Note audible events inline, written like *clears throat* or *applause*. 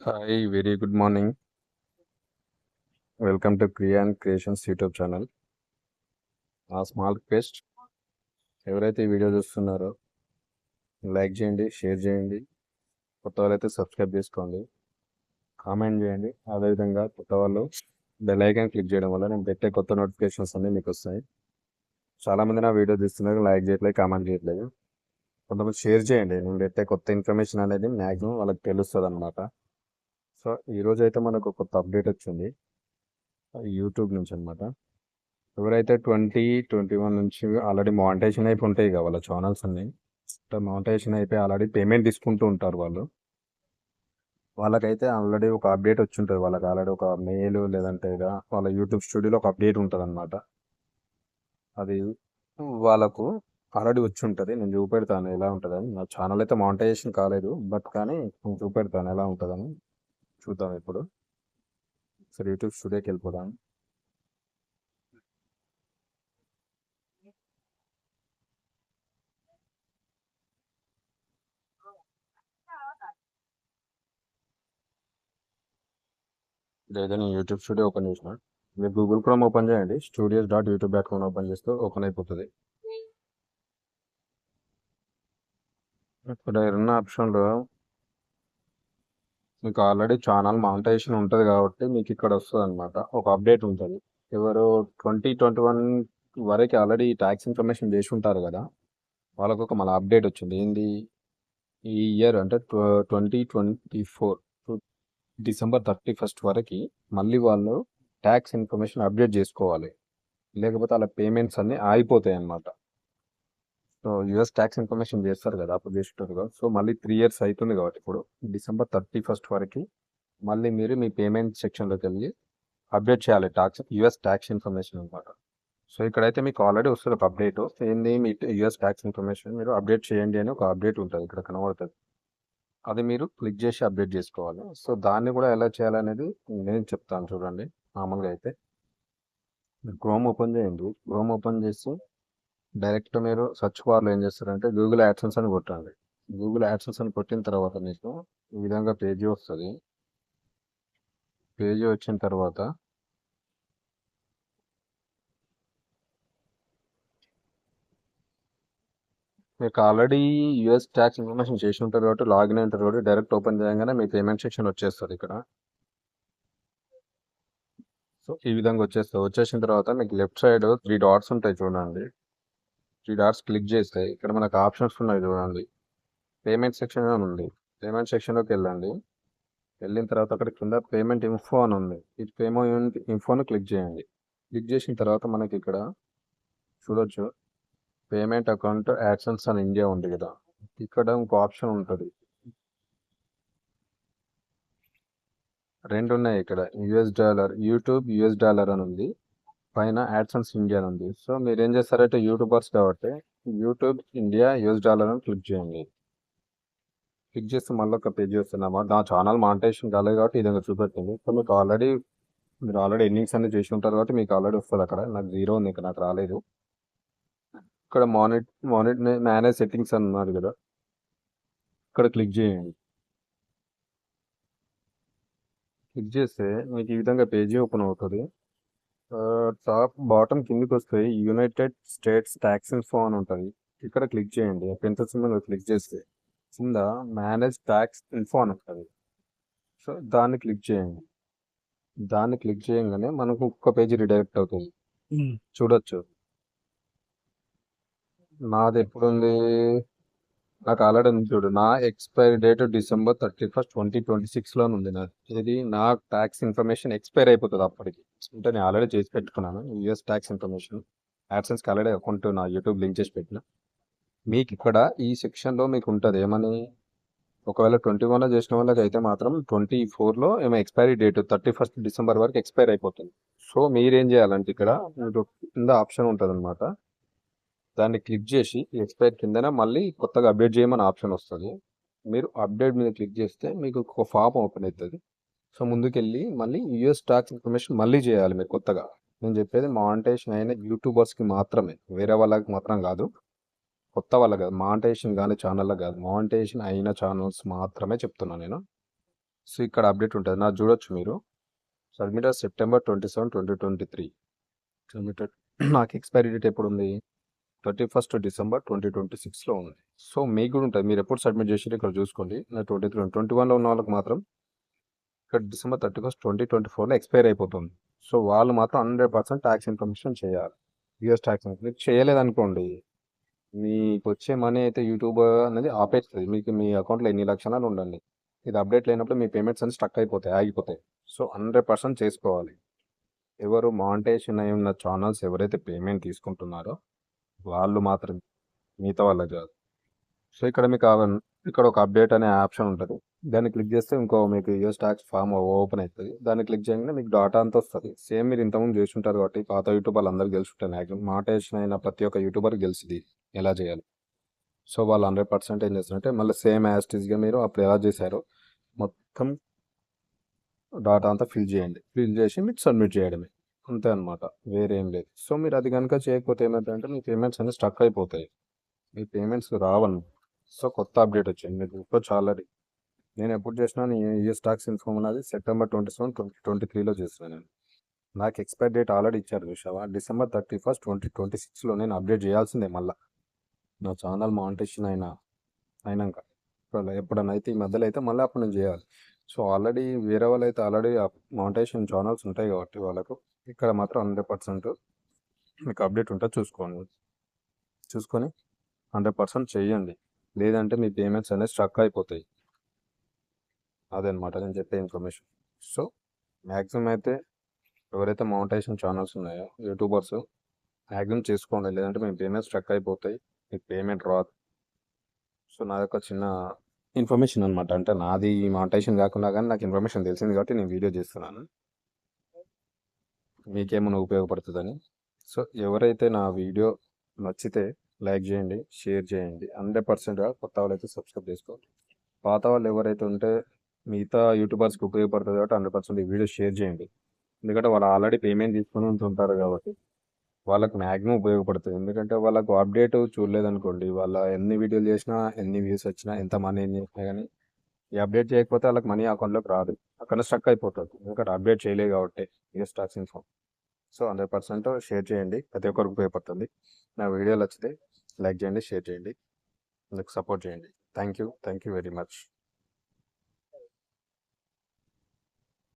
Hi very good morning welcome to Kriyan creations YouTube channel a small request ఎవరైతే ఈ video చూస్తున్నారో like చేయండి share చేయండి. కొత్త వాళ్ళైతే సబ్స్క్రైబ్ చేసుకోండి. కామెంట్ చేయండి. అదేవిధంగా కొత్త వాళ్ళు బెల్ ఐకాన్ క్లిక్ చేయడం వల్ల నేను పెట్టే కొత్త నోటిఫికేషన్స్ అన్నీ మీకు వస్తాయి. చాలామంది నా వీడియో తీస్తున్నారు లైక్ చేయట్లేదు కామెంట్ చేయట్లేదు. కొంతమంది షేర్ చేయండి. నేను పెట్టే కొత్త ఇన్ఫర్మేషన్ అనేది మ్యాక్సిమం వాళ్ళకి తెలుస్తుంది అనమాట సో ఈరోజు అయితే మనకు కొత్త అప్డేట్ వచ్చింది. యూట్యూబ్ నుంచి అనమాట ఎవరైతే ట్వంటీ ట్వంటీ వన్ నుంచి ఆల్రెడీ మానిటైజేషన్ అయిపోయి ఉంటాయి కదా వాళ్ళ ఛానల్స్ అన్ని. మానిటైజేషన్ అయిపోయి ఆల్రెడీ పేమెంట్ తీసుకుంటూ ఉంటారు వాళ్ళు. వాళ్ళకైతే ఆల్రెడీ ఒక అప్డేట్ వచ్చి ఉంటుంది. వాళ్ళకి ఆల్రెడీ ఒక మెయిల్ లేదంటే ఇక వాళ్ళ యూట్యూబ్ స్టూడియోలో ఒక అప్డేట్ ఉంటుంది అనమాట అది వాళ్ళకు ఆల్రెడీ వచ్చి ఉంటుంది. నేను చూపెడతాను ఎలా ఉంటుందని. నా ఛానల్ అయితే మానిటైజేషన్ కాలేదు. బట్ కానీ నేను చూపెడతాను ఎలా ఉంటుందని. చూద్దాం ఇప్పుడు. సరే యూట్యూబ్ స్టూడియోకి వెళ్ళిపోదాం. లేదా నేను యూట్యూబ్ స్టూడియో ఓపెన్ చేసిన. మీరు గూగుల్ క్రోమ్ ఓపెన్ చేయండి. Studios dot YouTube dot com open చేస్తే ఓపెన్ అయిపోతుంది. ఇక్కడ ఉన్న ఆప్షన్లో మీకు ఆల్రెడీ ఛానల్ మానిటైజేషన్ ఉంటుంది కాబట్టి మీకు ఇక్కడ వస్తుంది అనమాట ఒక అప్డేట్ ఉంటుంది. ఎవరు ట్వంటీ ట్వంటీ వన్ వరకు ఆల్రెడీ ట్యాక్స్ ఇన్ఫర్మేషన్ చేసి ఉంటారు కదా వాళ్ళకు ఒక మళ్ళీ అప్డేట్ వచ్చింది. ఏంది? ఈ ఇయర్ అంటే twenty twenty four December thirty first వరకు మళ్ళీ వాళ్ళు ట్యాక్స్ ఇన్ఫర్మేషన్ అప్డేట్ చేసుకోవాలి. లేకపోతే అలా పేమెంట్స్ అన్నీ ఆగిపోతాయి అన్నమాట యుఎస్ ట్యాక్స్ ఇన్ఫర్మేషన్ చేస్తారు కదా అప్పుడు చేస్తుంటారు కదా. సో మళ్ళీ త్రీ ఇయర్స్ అవుతుంది కాబట్టి ఇప్పుడు డిసెంబర్ థర్టీ ఫస్ట్ వరకు మళ్ళీ మీరు మీ పేమెంట్ సెక్షన్లోకి వెళ్ళి అప్డేట్ చేయాలి ట్యాక్స్ యుఎస్ ట్యాక్స్ ఇన్ఫర్మేషన్ అనమాట సో ఇక్కడైతే మీకు ఆల్రెడీ వస్తుంది ఒక అప్డేట్ ఏంది? మీ యుఎస్ ట్యాక్స్ ఇన్ఫర్మేషన్ మీరు అప్డేట్ చేయండి అని ఒక అప్డేట్ ఉంటుంది ఇక్కడ కనబడుతుంది. అది మీరు క్లిక్ చేసి అప్డేట్ చేసుకోవాలి. సో దాన్ని కూడా ఎలా చేయాలనేది నేను చెప్తాను చూడండి మామూలుగా అయితే. క్రోమ్ ఓపెన్ చేయండి. క్రోమ్ ఓపెన్ చేసి డైరెక్ట్ మీరు సర్చ్ బార్లో ఏం చేస్తారంటే గూగుల్ యాడ్సన్స్ అని కొట్టండి గూగుల్ యాడ్సన్స్ అని కొట్టిన తర్వాత మీకు ఈ విధంగా పేజీ వస్తుంది. పేజీ వచ్చిన తర్వాత మీకు ఆల్రెడీ యూఎస్ ట్యాక్స్ ఇన్ఫర్మేషన్ చేసి ఉంటారు కాబట్టి లాగిన్ ఉంటారు కాబట్టి డైరెక్ట్ ఓపెన్ చేయగానే మీ పేమెంట్ సెక్షన్ వచ్చేస్తుంది ఇక్కడ. సో ఈ విధంగా వచ్చేస్తుంది. వచ్చేసిన తర్వాత మీకు లెఫ్ట్ సైడ్ త్రీ డాట్స్ ఉంటాయి చూడండి. త్రీ డాట్స్ క్లిక్ చేస్తే ఇక్కడ మనకు ఆప్షన్స్ ఉన్నాయి చూడండి. పేమెంట్ సెక్షన్ అని ఉంది. పేమెంట్ సెక్షన్లోకి వెళ్ళండి. వెళ్ళిన తర్వాత అక్కడ కింద పేమెంట్ ఇన్ఫో అని ఉంది. ఈ పేమెంట్ ఇన్ఫోను క్లిక్ చేయండి. క్లిక్ చేసిన తర్వాత మనకి ఇక్కడ చూడొచ్చు. పేమెంట్ అకౌంట్ యాక్షన్స్ అని ఇండియా ఉంది కదా. ఇక్కడ ఇంకో ఆప్షన్ ఉంటుంది. రెండు ఉన్నాయి ఇక్కడ. US dollar YouTube US dollar అని ఉంది. పైన యాడ్సన్స్ ఇండియా అని ఉంది సో మీరు ఏం చేస్తారంటే యూట్యూబర్స్ కాబట్టి యూట్యూబ్ ఇండియా యూఎస్ డాలర్ అని క్లిక్ చేయండి. క్లిక్ చేస్తే మళ్ళీ ఒక పేజ్ చేస్తున్నామా నా ఛానల్ మానిటైజేషన్ కాలేదు కాబట్టి ఈ విధంగా చూపెట్టింది. సో మీకు ఆల్రెడీ మీరు ఆల్రెడీ ఎన్నింగ్స్ అన్ని చేసి ఉంటారు కాబట్టి మీకు ఆల్రెడీ వస్తుంది అక్కడ. నాకు జీరో ఉంది ఇక్కడ నాకు రాలేదు. ఇక్కడ మానిట్ మానిట్ మేనేజ్ సెట్టింగ్స్ అన్నారు కదా. ఇక్కడ క్లిక్ చేయండి. క్లిక్ చేస్తే మీకు ఈ విధంగా పేజీ ఓపెన్ అవుతుంది. టాప్ బాటమ్ కిందికి వస్తాయి యునైటెడ్ స్టేట్స్ ట్యాక్స్ ఇన్ఫో అని ఉంటుంది. ఇక్కడ క్లిక్ చేయండి. పెన్సిల్ సింబల్ క్లిక్ చేస్తే. కింద మేనేజ్ ట్యాక్స్ ఇన్ఫో అని ఉంటుంది. సో దాన్ని క్లిక్ చేయండి. దాన్ని క్లిక్ చేయగానే మనకు ఒక్క పేజీ రిడైరెక్ట్ అవుతుంది. చూడొచ్చు. నాది ఎప్పుడుంది? నాకు ఆల్రెడీ ఉంది చూడు. నా expiry date December thirty first twenty twenty సిక్స్లో ఉంది నాది. ఇది నా ట్యాక్స్ ఇన్ఫర్మేషన్ ఎక్స్పైర్ అయిపోతుంది అప్పటికి. అంటే నేను ఆల్రెడీ చేసి పెట్టుకున్నాను. యూఎస్ ట్యాక్స్ ఇన్ఫర్మేషన్ యాడ్సెన్స్కి ఆల్రెడీ అకౌంట్ నా యూట్యూబ్ లింక్ చేసి పెట్టిన. మీకు ఇక్కడ ఈ సెక్షన్లో మీకు ఉంటుంది. ఏమని? ఒకవేళ ట్వంటీ వన్లో చేసిన వాళ్ళకి అయితే మాత్రం ట్వంటీ ఫోర్లో ఏమో expiry date thirty first December వరకు ఎక్స్పైర్ అయిపోతుంది. సో మీరేం చేయాలంటే ఇక్కడ కింద ఆప్షన్ ఉంటుంది అనమాట దాన్ని క్లిక్ చేసి ఎక్స్పైర్ కిందన మళ్ళీ కొత్తగా అప్డేట్ చేయమని ఆప్షన్ వస్తుంది. మీరు అప్డేట్ మీద క్లిక్ చేస్తే మీకు ఒక ఫామ్ ఓపెన్ అవుతుంది సో ముందుకెళ్ళి మళ్ళీ యూఎస్ టాక్స్ ఇన్ఫర్మేషన్ మళ్ళీ చేయాలి మీరు కొత్తగా. నేను చెప్పేది మానిటేషన్ అయిన యూట్యూబర్స్కి మాత్రమే. వేరే వాళ్ళకి మాత్రం కాదు. కొత్త వాళ్ళకి కాదు. మానిటేషన్ కానీ ఛానళ్ళకి కాదు. మానిటేషన్ అయిన ఛానల్స్ మాత్రమే చెప్తున్నాను నేను. సో ఇక్కడ అప్డేట్ ఉంటుంది. నాకు చూడొచ్చు మీరు. Submitted September twenty seven twenty twenty three. Submitted. *clears throat* నాకు ఎక్స్పైరీ డేట్ ఎప్పుడు ఉంది? Thirty first December twenty twenty సిక్స్లో ఉంది. సో మీకు కూడా ఉంటుంది మీరు ఎప్పుడు సబ్మిట్ చేసి ఇక్కడ చూసుకోండి. నా ట్వంటీ త్రీ ట్వంటీ వన్లో ఉన్న వాళ్ళకి మాత్రం ఇక్కడ December thirty first twenty twenty ఫోర్లో ఎక్స్పైర్ అయిపోతుంది. సో వాళ్ళు మాత్రం హండ్రెడ్ పర్సెంట్ ట్యాక్స్ ఇన్ఫర్మేషన్ చేయాలి. యూఎస్ ట్యాక్స్ మీరు చేయలేదనుకోండి మీకు వచ్చే మనీ అయితే యూట్యూబ్ అనేది ఆపేస్తుంది. మీకు మీ అకౌంట్లో ఎన్ని లక్షణాలు ఉండండి. ఇది అప్డేట్ లేనప్పుడు మీ పేమెంట్స్ అన్ని స్టక్ అయిపోతాయి ఆగిపోతాయి. సో హండ్రెడ్ పర్సెంట్ చేసుకోవాలి. ఎవరు మానిటైజేషన్ అయి ఉన్న ఛానల్స్ ఎవరైతే పేమెంట్ తీసుకుంటున్నారో వాళ్ళు మాత్రం మిగతా వాళ్ళకి కాదు సో ఇక్కడ మీకు ఇక్కడ ఒక అప్డేట్ అనే ఆప్షన్ ఉంటుంది. దాన్ని క్లిక్ చేస్తే ఇంకో మీకు యూఎస్ ట్యాక్స్ ఫామ్ ఓపెన్ అవుతుంది దాన్ని క్లిక్ చేయగానే మీకు డాటా అంతా వస్తుంది. సేమ్ మీరు ఇంతకుముందు చేసి ఉంటారు కాబట్టి పాత యూట్యూబర్లు అందరూ గెలుచుంటారు. మ్యాక్సిమం మాటేషన్ అయిన ప్రతి ఒక్క యూట్యూబర్ గెలిచింది. ఎలా చేయాలి? సో వాళ్ళు హండ్రెడ్ పర్సెంట్ ఏం చేస్తారంటే మళ్ళీ సేమ్ యాస్టీస్గా మీరు అప్పుడు ఎలా చేశారో మొత్తం డాటా అంతా ఫిల్ చేయండి. ఫిల్ చేసి మీకు సబ్మిట్ చేయడమే. అంతే అనమాట వేరేం లేదు. సో మీరు అది కనుక చేయకపోతే ఏమైందంటే మీ పేమెంట్స్ అన్ని స్టక్ అయిపోతాయి. మీ పేమెంట్స్ రావను. సో కొత్త అప్డేట్ వచ్చింది. మీకు గ్రూప్లో ఆల్రెడీ నేను ఎప్పుడు చేసినా ఏ స్టాక్స్ ఇన్ఫామ్ అనేది September twenty seven twenty twenty త్రీలో చేసినా నేను. నాకు ఎక్స్పైర్ డేట్ ఆల్రెడీ ఇచ్చారు చూసావా December thirty first twenty twenty సిక్స్లో నేను అప్డేట్ చేయాల్సిందే మళ్ళీ. నా ఛానల్ మానిటేషన్ అయినా అయినాక. ఇప్పుడు ఎప్పుడైనా అయితే ఈ మధ్యలో అయితే మళ్ళీ అప్పుడు నేను చేయాలి. సో ఆల్రెడీ వేరే వాళ్ళు అయితే ఆల్రెడీ మానిటేషన్ ఛానల్స్ ఉంటాయి కాబట్టి వాళ్ళకు ఇక్కడ మాత్రం హండ్రెడ్ పర్సెంట్ మీకు అప్డేట్ ఉంటే చూసుకోండి. చూసుకొని హండ్రెడ్ పర్సెంట్ చెయ్యండి లేదంటే మీ పేమెంట్స్ అనేవి స్ట్రక్ అయిపోతాయి. అదనమాట నేను చెప్పే ఇన్ఫర్మేషన్. సో మ్యాక్సిమం అయితే ఎవరైతే మౌంటేషన్ ఛానల్స్ ఉన్నాయో యూట్యూబర్స్ మ్యాక్సిమం చేసుకోండి. లేదంటే మీ పేమెంట్స్ స్ట్రక్ అయిపోతాయి. మీకు పేమెంట్ రాదు. సో నాది ఒక చిన్న ఇన్ఫర్మేషన్ అనమాట అంటే నాది మానిటైజేషన్ కాకుండా కానీ నాకు ఇన్ఫర్మేషన్ తెలిసింది కాబట్టి నేను వీడియో చేస్తున్నాను. మీకేమైనా ఉపయోగపడుతుందని. సో ఎవరైతే నా వీడియో నచ్చితే లైక్ చేయండి షేర్ చేయండి. హండ్రెడ్ పర్సెంట్గా కొత్త వాళ్ళు అయితే సబ్స్క్రైబ్ చేసుకోండి. పాత వాళ్ళు ఎవరైతే ఉంటే మిగతా యూట్యూబర్స్కి ఉపయోగపడుతుంది కాబట్టి హండ్రెడ్ పర్సెంట్ ఈ వీడియో షేర్ చేయండి. ఎందుకంటే వాళ్ళు ఆల్రెడీ పేమెంట్ తీసుకుని ఉంటుంటారు కాబట్టి వాళ్ళకి మ్యాక్సిమం ఉపయోగపడుతుంది. ఎందుకంటే వాళ్ళకు అప్డేట్ చూడలేదనుకోండి వాళ్ళ ఎన్ని వీడియోలు చేసినా ఎన్ని వ్యూస్ వచ్చినా ఎంత మనీ చేసినా కానీ ఈ అప్డేట్ చేయకపోతే వాళ్ళకి మనీ అకౌంట్లోకి రాదు. అక్కడ స్ట్రక్ అయిపోతుంది. ఎందుకంటే అప్డేట్ చేయలేదు కాబట్టి ఏ stocks inform so hundred percent share చేయండి. ప్రతి ఒక్కరికి ఉపయోగపడుతుంది. నా వీడియోలు వచ్చితే లైక్ చేయండి షేర్ చేయండి. నాకు సపోర్ట్ చేయండి. Thank you thank you very much